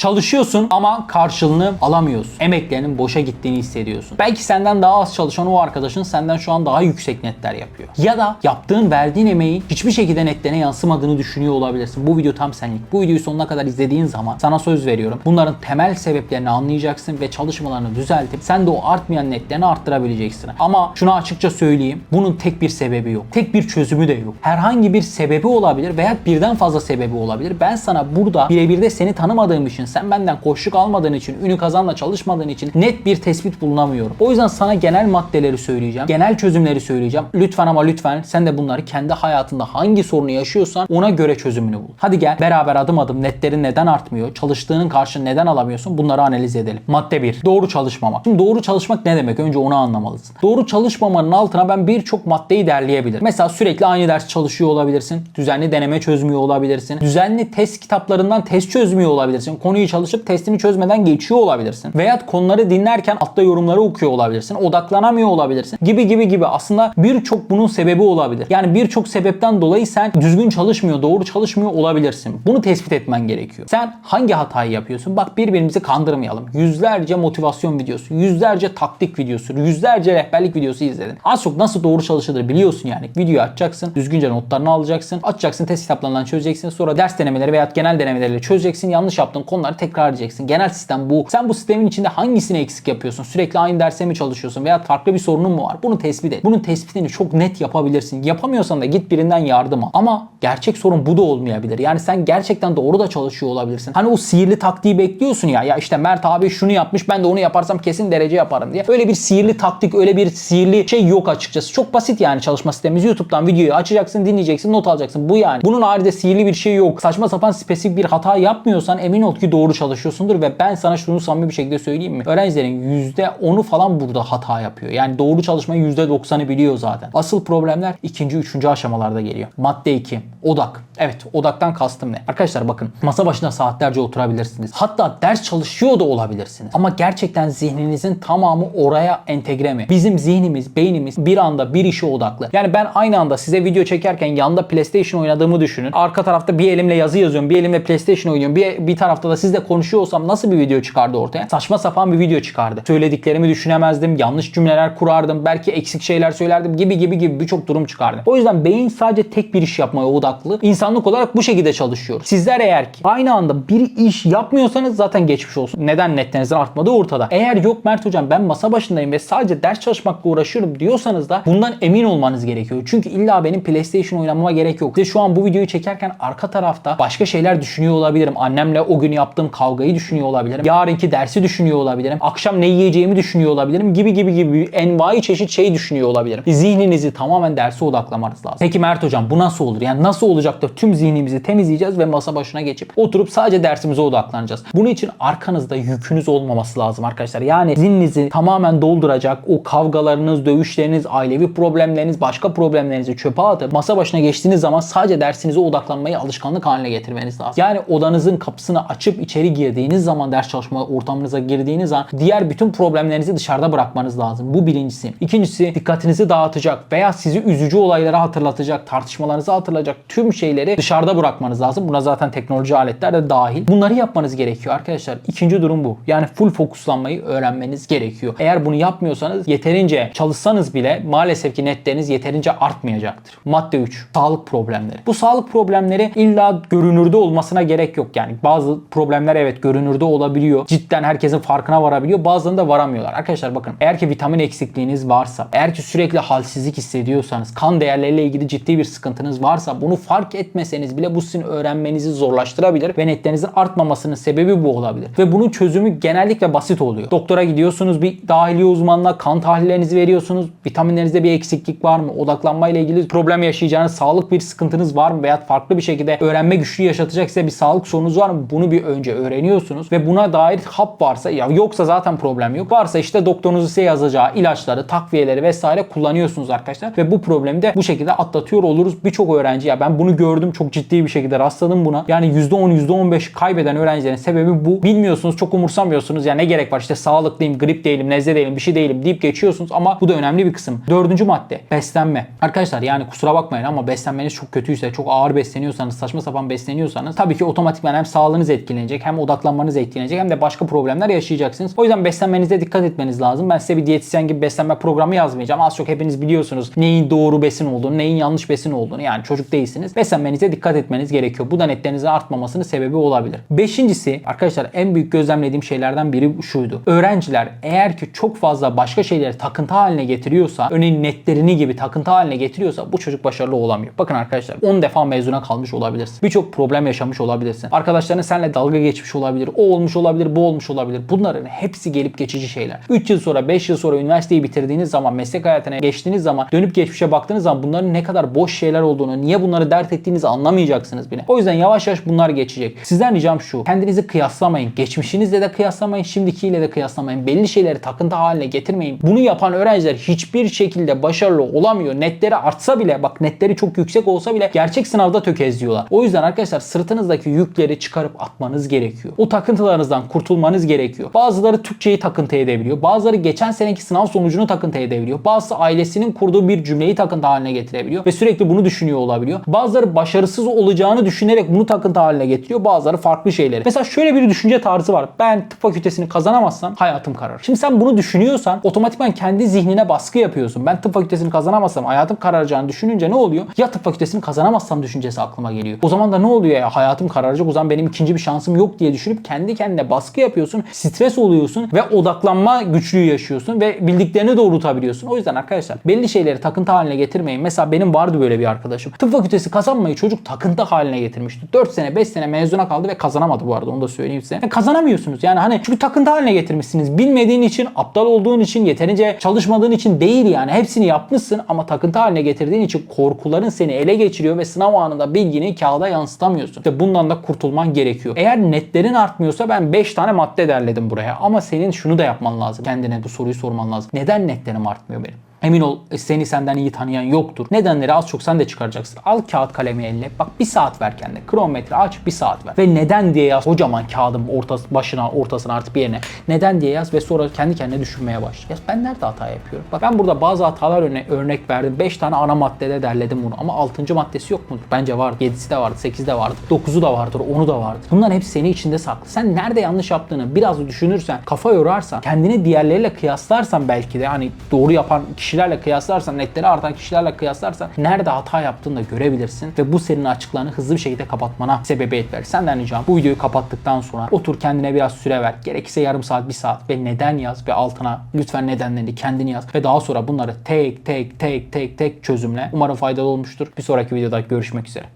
Çalışıyorsun ama karşılığını alamıyorsun. Emeklerinin boşa gittiğini hissediyorsun. Belki senden daha az çalışan o arkadaşın senden şu an daha yüksek netler yapıyor. Ya da yaptığın, verdiğin emeğin hiçbir şekilde netlerine yansımadığını düşünüyor olabilirsin. Bu video tam senlik. Bu videoyu sonuna kadar izlediğin zaman sana söz veriyorum. Bunların temel sebeplerini anlayacaksın ve çalışmalarını düzeltip sen de o artmayan netlerini arttırabileceksin. Ama şunu açıkça söyleyeyim. Bunun tek bir sebebi yok. Tek bir çözümü de yok. Herhangi bir sebebi olabilir veya birden fazla sebebi olabilir. Ben sana burada birebir de seni tanımadığım için, sen benden koşluk almadığın için, ünü kazanla çalışmadığın için net bir tespit bulunamıyorum. O yüzden sana genel maddeleri söyleyeceğim. Genel çözümleri söyleyeceğim. Lütfen ama lütfen sen de bunları kendi hayatında hangi sorunu yaşıyorsan ona göre çözümünü bul. Hadi gel beraber adım adım netlerin neden artmıyor, çalıştığının karşılığını neden alamıyorsun bunları analiz edelim. Madde 1. Doğru çalışmamak. Şimdi doğru çalışmak ne demek? Önce onu anlamalısın. Doğru çalışmamanın altına ben birçok maddeyi derleyebilirim. Mesela sürekli aynı ders çalışıyor olabilirsin. Düzenli deneme çözmüyor olabilirsin. Düzenli test kitaplarından test çözmüyor olabilirsin. Konuyu çalışıp testini çözmeden geçiyor olabilirsin. Veya konuları dinlerken altta yorumları okuyor olabilirsin. Odaklanamıyor olabilirsin. Gibi gibi gibi. Aslında birçok bunun sebebi olabilir. Yani birçok sebepten dolayı sen düzgün çalışmıyor, doğru çalışmıyor olabilirsin. Bunu tespit etmen gerekiyor. Sen hangi hatayı yapıyorsun? Bak birbirimizi kandırmayalım. Yüzlerce motivasyon videosu, yüzlerce taktik videosu, yüzlerce rehberlik videosu izledin. Az çok nasıl doğru çalışılır biliyorsun yani. Videoyu açacaksın, düzgünce notlarını alacaksın, açacaksın test kitaplarından çözeceksin. Sonra ders denemeleri veya genel denemeleriyle çözeceksin. Yanlış yaptığın konuları tekrar edeceksin. Genel sistem bu. Sen bu sistemin içinde hangisini eksik yapıyorsun? Sürekli aynı derse mi çalışıyorsun veya farklı bir sorunun mu var? Bunu tespit et. Bunun tespitini çok net yapabilirsin. Yapamıyorsan da git birinden yardım al. Ama gerçek sorun bu da olmayabilir. Yani sen gerçekten doğru da çalışıyor olabilirsin. Hani o sihirli taktiği bekliyorsun ya. Ya işte Mert abi şunu yapmış ben de onu yaparsam kesin derece yaparım diye. Öyle bir sihirli taktik, öyle bir sihirli şey yok açıkçası. Çok basit yani çalışma sistemimiz. YouTube'dan videoyu açacaksın, dinleyeceksin, not alacaksın. Bu yani. Bunun haricinde sihirli bir şey yok. Saçma sapan spesifik bir hata yapmıyorsan emin ol ki doğru çalışıyorsundur ve ben sana şunu samimi bir şekilde söyleyeyim mi? Öğrencilerin %10'u falan burada hata yapıyor. Yani doğru çalışmayı %90'ı biliyor zaten. Asıl problemler ikinci, üçüncü aşamalarda geliyor. Madde 2. Odak. Evet odaktan kastım ne? Arkadaşlar bakın masa başında saatlerce oturabilirsiniz. Hatta ders çalışıyor da olabilirsiniz. Ama gerçekten zihninizin tamamı oraya entegre mi? Bizim zihnimiz, beynimiz bir anda bir işe odaklı. Yani ben aynı anda size video çekerken yanında PlayStation oynadığımı düşünün. Arka tarafta bir elimle yazı yazıyorum, bir elimle PlayStation oynuyorum. Bir, bir tarafta da sizle konuşuyor olsam nasıl bir video çıkardı ortaya? Saçma sapan bir video çıkardı. Söylediklerimi düşünemezdim, yanlış cümleler kurardım, belki eksik şeyler söylerdim gibi gibi gibi birçok durum çıkardı. O yüzden beyin sadece tek bir iş yapmaya odaklı. İnsanlık olarak bu şekilde çalışıyor. Sizler eğer ki aynı anda bir iş yapmıyorsanız zaten geçmiş olsun. Neden netlerinizin artmadığı ortada. Eğer yok Mert hocam ben masa başındayım ve sadece ders çalışmakla uğraşıyorum diyorsanız da bundan emin olmanız gerekiyor. Çünkü illa benim PlayStation oynamama gerek yok. Size şu an bu videoyu çekerken arka tarafta başka şeyler düşünüyor olabilirim. Annemle o gün yaptığım kavgayı düşünüyor olabilirim. Yarınki dersi düşünüyor olabilirim. Akşam ne yiyeceğimi düşünüyor olabilirim. Gibi gibi gibi envai çeşit şey düşünüyor olabilirim. Zihninizi tamamen derse odaklamanız lazım. Peki Mert hocam bu nasıl olur? Yani nasıl olacak da tüm zihnimizi temizleyeceğiz ve masa başına geçip oturup sadece dersimize odaklanacağız. Bunun için arkanızda yükünüz olmaması lazım arkadaşlar. Yani zihninizi tamamen dolduracak o kavgalarınız, dövüşleriniz, ailevi problemleriniz, başka problemlerinizi çöpe atıp masa başına geçtiğiniz zaman sadece dersinize odaklanmayı alışkanlık haline getirmeniz lazım. Yani odanızın kapısını açıp içeri girdiğiniz zaman ders çalışma ortamınıza girdiğiniz zaman diğer bütün problemlerinizi dışarıda bırakmanız lazım. Bu birincisi. İkincisi dikkatinizi dağıtacak veya sizi üzücü olayları hatırlatacak, tartışmalarınızı hatırlatacak tüm şeyleri dışarıda bırakmanız lazım. Buna zaten teknoloji aletler de dahil. Bunları yapmanız gerekiyor arkadaşlar. İkinci durum bu. Yani full fokuslanmayı öğrenmeniz gerekiyor. Eğer bunu yapmıyorsanız yeterince çalışsanız bile maalesef ki netleriniz yeterince artmayacaktır. Madde 3. Sağlık problemleri. Bu sağlık problemleri illa görünürde olmasına gerek yok. Yani bazı problemler evet görünürde olabiliyor. Cidden herkesin farkına varabiliyor. Bazılarında varamıyorlar. Arkadaşlar bakın eğer ki vitamin eksikliğiniz varsa, eğer ki sürekli halsizlik hissediyorsanız, kan değerleriyle ilgili ciddi bir sıkıntınız varsa bunu fark etmeseniz bile bu sizin öğrenmenizi zorlaştırabilir ve netlerinizin artmamasının sebebi bu olabilir. Ve bunun çözümü genellikle basit oluyor. Doktora gidiyorsunuz bir dahiliye uzmanına kan tahlillerinizi veriyorsunuz. Vitaminlerinizde bir eksiklik var mı? Odaklanmayla ilgili problem yaşayacağınız sağlık bir sıkıntınız var mı? Veya farklı bir şekilde öğrenme güçlüğü yaşatacak size bir sağlık sorunuz var mı? Bunu bir önce öğreniyorsunuz ve buna dair hap varsa ya yoksa zaten problem yok. Varsa işte doktorunuzun size yazacağı ilaçları, takviyeleri vesaire kullanıyorsunuz arkadaşlar ve bu problemi de bu şekilde atlatıyor oluruz. Birçok öğrenci ya ben bunu gördüm çok ciddi bir şekilde rastladım buna. Yani %10 %15 kaybeden öğrencilerin sebebi bu. Bilmiyorsunuz çok umursamıyorsunuz. Ya ne gerek var işte sağlıklıyım, grip değilim, nezle değilim, bir şey değilim deyip geçiyorsunuz ama bu da önemli bir kısım. Dördüncü madde beslenme. Arkadaşlar yani kusura bakmayın ama beslenmeniz çok kötüyse, çok ağır besleniyorsanız, saçma sapan besleniyorsanız tabii ki otomatikman hem sağlığınız etkilenecek etkilenecek, hem odaklanmanız etkilenecek hem de başka problemler yaşayacaksınız. O yüzden beslenmenize dikkat etmeniz lazım. Ben size bir diyetisyen gibi beslenme programı yazmayacağım. Az çok hepiniz biliyorsunuz neyin doğru besin olduğunu, neyin yanlış besin olduğunu. Yani çocuk değilsiniz. Beslenmenize dikkat etmeniz gerekiyor. Bu da netlerinizin artmamasının sebebi olabilir. Beşincisi arkadaşlar en büyük gözlemlediğim şeylerden biri şuydu. Öğrenciler eğer ki çok fazla başka şeyleri takıntı haline getiriyorsa, örneğin netlerini gibi takıntı haline getiriyorsa bu çocuk başarılı olamıyor. Bakın arkadaşlar 10 defa mezuna kalmış olabilirsin. Birçok problem yaşamış olabilirsin. Arkadaşların seninle dalga geçmiş olabilir. O olmuş olabilir, bu olmuş olabilir. Bunların hepsi gelip geçici şeyler. 3 yıl sonra, 5 yıl sonra üniversiteyi bitirdiğiniz zaman, meslek hayatına geçtiğiniz zaman, dönüp geçmişe baktığınız zaman bunların ne kadar boş şeyler olduğunu, niye bunları dert ettiğinizi anlamayacaksınız bile. O yüzden yavaş yavaş bunlar geçecek. Sizden ricam şu. Kendinizi kıyaslamayın. Geçmişinizle de kıyaslamayın, şimdikiyle de kıyaslamayın. Belli şeyleri takıntı haline getirmeyin. Bunu yapan öğrenciler hiçbir şekilde başarılı olamıyor. Netleri artsa bile, bak netleri çok yüksek olsa bile gerçek sınavda tökezliyorlar. O yüzden arkadaşlar sırtınızdaki yükleri çıkarıp atmanız gerekiyor. O takıntılarınızdan kurtulmanız gerekiyor. Bazıları Türkçeyi takıntı edebiliyor. Bazıları geçen seneki sınav sonucunu takıntı edebiliyor. Bazısı ailesinin kurduğu bir cümleyi takıntı haline getirebiliyor ve sürekli bunu düşünüyor olabiliyor. Bazıları başarısız olacağını düşünerek bunu takıntı haline getiriyor. Bazıları farklı şeyleri. Mesela şöyle bir düşünce tarzı var. Ben tıp fakültesini kazanamazsam hayatım kararır. Şimdi sen bunu düşünüyorsan otomatikman kendi zihnine baskı yapıyorsun. Ben tıp fakültesini kazanamazsam hayatım kararacağını düşününce ne oluyor? Ya tıp fakültesini kazanamazsam düşüncesi aklıma geliyor. O zaman da ne oluyor ya? Hayatım kararacak. O zaman benim ikinci bir şansım yok diye düşünüp kendi kendine baskı yapıyorsun. Stres oluyorsun ve odaklanma güçlüğü yaşıyorsun ve bildiklerini doğrultabiliyorsun. O yüzden arkadaşlar belli şeyleri takıntı haline getirmeyin. Mesela benim vardı böyle bir arkadaşım. Tıp fakültesi kazanmayı çocuk takıntı haline getirmişti. 4 sene 5 sene mezuna kaldı ve kazanamadı bu arada onu da söyleyeyim size. Yani kazanamıyorsunuz yani hani çünkü takıntı haline getirmişsiniz. Bilmediğin için, aptal olduğun için, yeterince çalışmadığın için değil yani. Hepsini yapmışsın ama takıntı haline getirdiğin için korkuların seni ele geçiriyor ve sınav anında bilgini kağıda yansıtamıyorsun. İşte bundan da kurtulman gerekiyor. Eğer netlerin artmıyorsa ben 5 tane madde derledim buraya. Ama senin şunu da yapman lazım. Kendine bu soruyu sorman lazım. Neden netlerim artmıyor benim? Emin ol seni senden iyi tanıyan yoktur. Nedenleri az çok sen de çıkaracaksın. Al kağıt kalemi eline. Bak bir saat ver kendine. Kronometre aç bir saat ver. Ve neden diye yaz. Kocaman kağıdın ortası, başına ortasına artık bir yerine. Neden diye yaz ve sonra kendi kendine düşünmeye başla. Ya ben nerede hata yapıyorum? Bak ben burada bazı hatalar örne örnek verdim. 5 tane ana maddede derledim bunu. Ama 6. maddesi yok mudur? Bence vardı. 7'si de vardı. 8'i de vardı. 9'u da vardır. 10'u da vardır. Bunların hepsi seni içinde saklı. Sen nerede yanlış yaptığını biraz düşünürsen, kafa yorarsan, kendini diğerleriyle kıyaslarsan belki de hani doğru yapan kişilerle kıyaslarsan, netleri artan kişilerle kıyaslarsan nerede hata yaptığını da görebilirsin ve bu senin açıklarını hızlı bir şekilde kapatmana sebebiyet verir. Senden ricam bu videoyu kapattıktan sonra otur kendine biraz süre ver. Gerekirse yarım saat, bir saat ve neden yaz ve altına lütfen nedenlerini kendini yaz ve daha sonra bunları tek tek tek tek tek çözümle. Umarım faydalı olmuştur. Bir sonraki videoda görüşmek üzere.